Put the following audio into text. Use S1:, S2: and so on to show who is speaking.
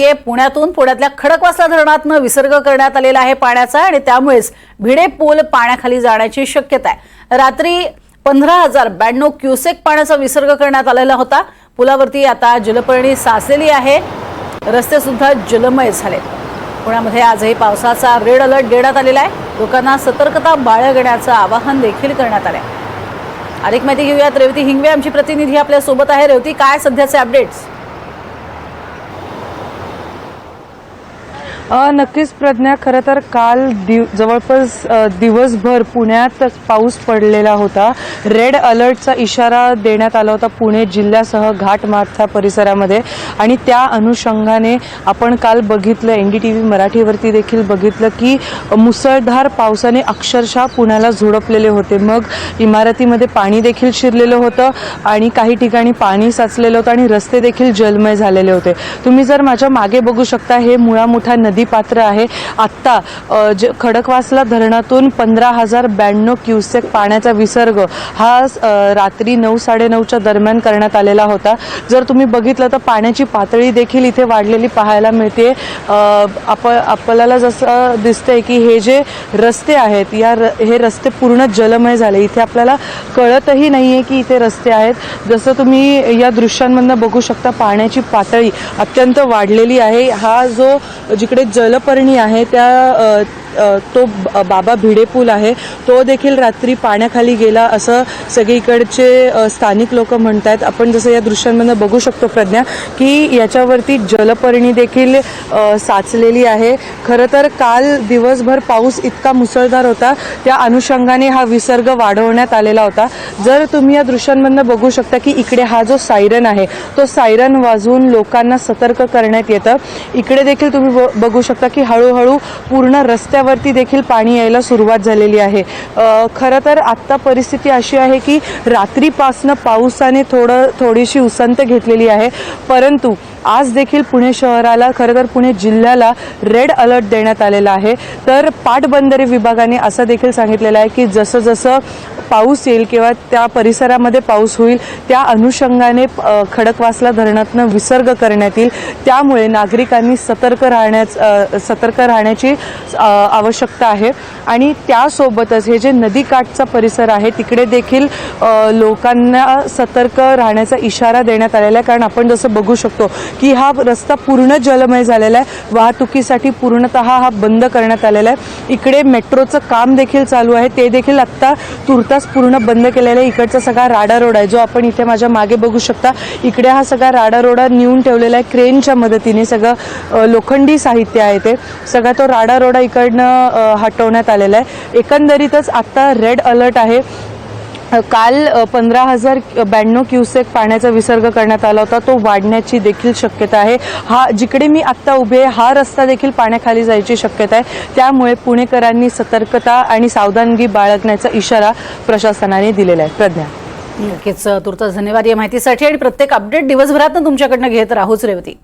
S1: ये पुण्यातून पुण्यातल्या खडकवासला धरणातनं विसर्ग करण्यात आलेला आहे पाण्याचा आणि त्यामुळेच भिडे पूल पाण्याखाली जाण्याची शक्यता आहे. रात्री पंधरा हजार ब्याण्णव क्युसेक पाण्याचा विसर्ग करण्यात आलेला होता. पुलावरती आता जलपर्णी साचलेली आहे. रस्ते सुद्धा जलमय झाले. पुण्यामध्ये आजही पावसाचा रेड अलर्ट देण्यात आलेला आहे. लोकांना सतर्कता बाळगण्याचं आवाहन देखील करण्यात आलं आहे अधिक माहिती घेऊयात. रेवती हिंगवे आमची प्रतिनिधी आपल्यासोबत आहे. रेवती काय सध्याचे अपडेट्स
S2: नक्कीच प्रज्ञा खरं तर काल दिव जवळपास दिवसभर पुण्यात पाऊस पडलेला होता. रेड अलर्टचा इशारा देण्यात आला होता पुणे जिल्ह्यासह घाटमाथा परिसरामध्ये. आणि त्या अनुषंगाने आपण काल बघितलं एन डी टी व्ही मराठीवरती देखील बघितलं की मुसळधार पावसाने अक्षरशः पुण्याला झोडपलेले होते. मग इमारतीमध्ये पाणी देखील शिरलेलं होतं आणि काही ठिकाणी पाणी साचलेलं होतं आणि रस्ते देखील जलमय झालेले होते. तुम्ही जर माझ्या मागे बघू शकता हे मुळा मोठा नदीपात्र आहे. आत्ता ज खडकवासला धरणातून पंधरा हजार ब्याण्णव क्युसेक पाण्याचा विसर्ग हा रात्री नऊ साडेनऊच्या दरम्यान करण्यात आलेला होता. जर तुम्ही बघितलं तर पाण्याची पातळी देखील इथे वाढलेली पाहायला मिळते. आप आपल्याला जसं दिसतंय की हे जे रस्ते आहेत या र हे रस्ते पूर्ण जलमय झाले. इथे आपल्याला कळतही नाही आहे की इथे रस्ते आहेत. जसं तुम्ही या दृश्यांमधनं बघू शकता पाण्याची पातळी अत्यंत वाढलेली आहे. हा जो जिकडे जलपर्णी आहे त्या तो बाबा भिडे पूल आहे तो देखील रात्री पाण्याखाली गेला असं सगळीकडचे स्थानिक लोक म्हणत आहेत आपण जसं या दृश्यांमधनं बघू शकतो प्रज्ञा की याच्यावरती जलपर्णी देखील साचलेली आहे. खरं तर काल दिवसभर पाऊस इतका मुसळधार होता त्या अनुषंगाने हा विसर्ग वाढवण्यात आलेला होता. जर तुम्ही या दृश्यांमधनं बघू शकता की इकडे हा जो सायरन आहे तो सायरन वाजवून लोकांना सतर्क करण्यात येतं. इकडे देखील तुम्ही ब- बघू शकता की हळूहळू पूर्ण रस्त्यावरती देखील पाणी यायला सुरुवात झालेली आहे. खरं तर आत्ता परिस्थिती अशी आहे की रात्रीपासनं पावसाने थोडं थोडीशी उसंत घेतलेली आहे. परंतु आज देखील पुणे शहराला खरं तर पुणे जिल्ह्याला रेड अलर्ट देण्यात आलेला आहे. तर पाटबंधारे विभागाने असं देखील सांगितलेलं आहे की जसं जसं पाऊस येईल किंवा त्या परिसरामध्ये पाऊस होईल. त्या अनुषंगाने खडकवासला धरणातनं विसर्ग करण्यात येईल. त्यामुळे नागरिकांनी सतर्क राहण्याच सतर्क राहण्याची आवश्यकता आहे. आणि त्यासोबतच हे जे नदीकाठचा परिसर आहे तिकडे देखील लोकांना सतर्क राहण्याचा इशारा देण्यात आलेला आहे. कारण आपण जसं बघू शकतो की हा रस्ता पूर्ण जलमय झालेला आहे. वाहतुकीसाठी पूर्णतः हा बंद करण्यात आलेला आहे. इकडे मेट्रोचं काम देखील चालू आहे. ते देखील आत्ता तुर्तास पूर्ण बंद केलेलं आहे इकडचा सगळा राडा रोड आहे जो आपण इथे माझ्या मागे बघू शकता. इकडे हा सगळा राडा रोडा नेऊन ठेवलेला आहे क्रेनच्या मदतीने सगळं लोखंडी साहित्य आहे ते. सगळा तो राडा रोडा इकडनं हटवण्यात आलेला आहे. एकंदरीतच आत्ता रेड अलर्ट आहे. काल पंधरा हजार ब्याण्णव क्युसेक पाण्याचा विसर्ग करण्यात आला होता. तो वाढण्याची देखील शक्यता आहे. हा जिकडे मी आत्ता उभे आहे हा रस्ता देखील पाण्याखाली जायची शक्यता आहे. त्यामुळे पुणेकरांनी सतर्कता आणि सावधानगी बाळगण्याचा इशारा प्रशासनाने दिलेला आहे. प्रज्ञा.
S1: नक्कीच तुर्तास धन्यवाद या माहितीसाठी. आणि प्रत्येक अपडेट दिवसभरात तुमच्याकडनं घेत राहूच रेवती.